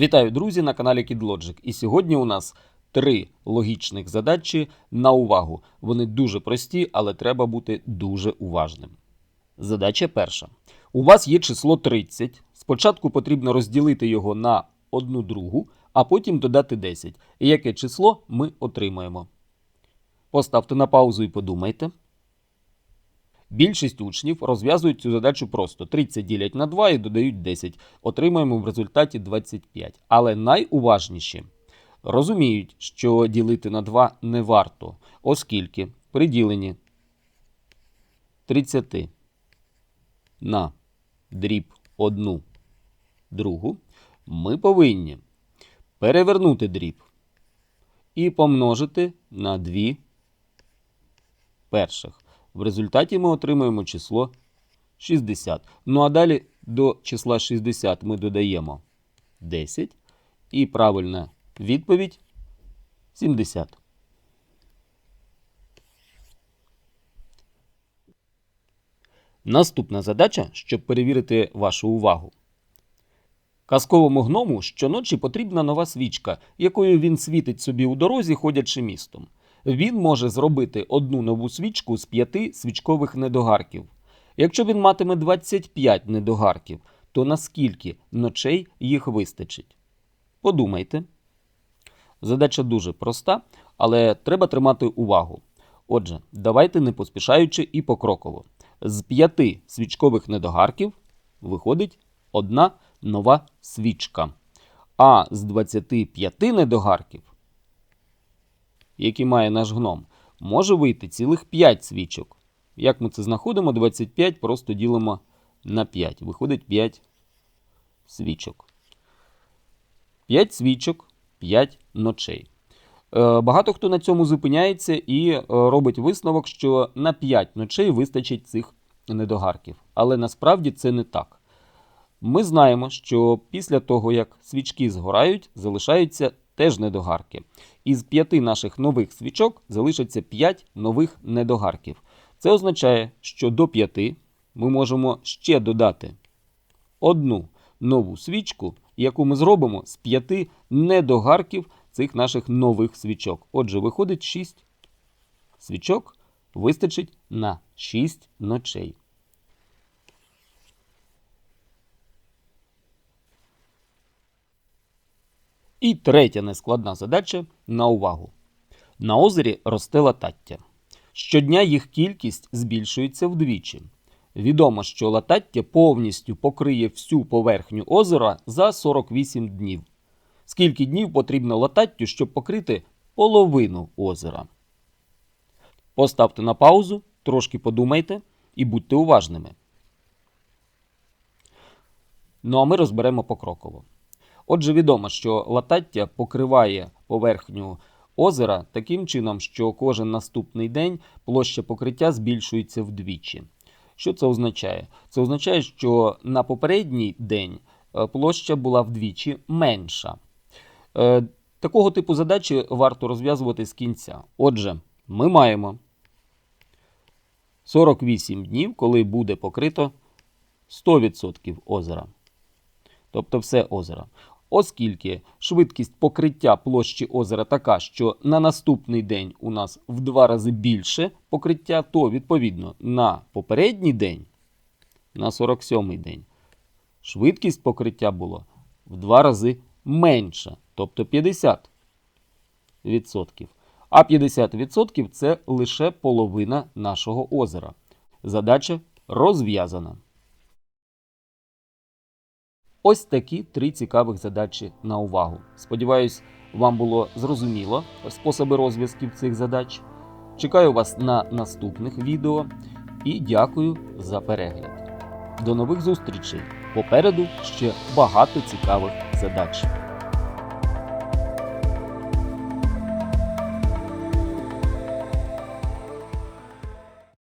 Вітаю, друзі, на каналі KidLogic. І сьогодні у нас три логічних задачі на увагу. Вони дуже прості, але треба бути дуже уважним. Задача перша. У вас є число 30. Спочатку потрібно розділити його на одну другу, а потім додати 10. І яке число ми отримаємо? Поставте на паузу і подумайте. Більшість учнів розв'язують цю задачу просто: 30 ділять на 2 і додають 10. Отримаємо в результаті 25. Але найуважніші розуміють, що ділити на 2 не варто, оскільки при діленні 30 на дріб 1 другу ми повинні перевернути дріб і помножити на 2 перших. В результаті ми отримуємо число 60. Ну а далі до числа 60 ми додаємо 10. І правильна відповідь 70. Наступна задача, щоб перевірити вашу увагу. Казковому гному щоночі потрібна нова свічка, якою він світить собі у дорозі, ходячи містом. Він може зробити одну нову свічку з п'яти свічкових недогарків. Якщо він матиме 25 недогарків, то наскільки ночей їх вистачить? Подумайте. Задача дуже проста, але треба тримати увагу. Отже, давайте не поспішаючи і покроково. З п'яти свічкових недогарків виходить одна нова свічка. А з 25 недогарків які має наш гном, може вийти цілих 5 свічок. Як ми це знаходимо? 25 просто ділимо на 5. Виходить 5 свічок. 5 свічок, 5 ночей. Е, Багато хто на цьому зупиняється і е, робить висновок, що на 5 ночей вистачить цих недогарків. Але насправді це не так. Ми знаємо, що після того, як свічки згорають, залишаються теж недогарки. Із п'яти наших нових свічок залишиться 5 нових недогарків. Це означає, що до 5 ми можемо ще додати одну нову свічку, яку ми зробимо з 5 недогарків цих наших нових свічок. Отже, виходить 6 свічок, вистачить на 6 ночей. І третя нескладна задача на увагу. На озері росте латаття. Щодня їх кількість збільшується вдвічі. Відомо, що латаття повністю покриє всю поверхню озера за 48 днів. Скільки днів потрібно лататтю, щоб покрити половину озера? Поставте на паузу, трошки подумайте і будьте уважними. Ну а ми розберемо покроково. Отже, відомо, що латаття покриває поверхню озера таким чином, що кожен наступний день площа покриття збільшується вдвічі. Що це означає? Це означає, що на попередній день е, площа була вдвічі менша. Е, Такого типу задачі варто розв'язувати з кінця. Отже, ми маємо 48 днів, коли буде покрито 100% озера. Тобто все озеро. Оскільки швидкість покриття площі озера така, що на наступний день у нас в два рази більше покриття, то відповідно на попередній день, на 47-й день, швидкість покриття було в два рази менша, тобто 50%. А 50% це лише половина нашого озера. Задача розв'язана. Ось такі три цікавих задачі на увагу. Сподіваюсь, вам було зрозуміло способи розв'язків цих задач. Чекаю вас на наступних відео і дякую за перегляд. До нових зустрічей! Попереду ще багато цікавих задач.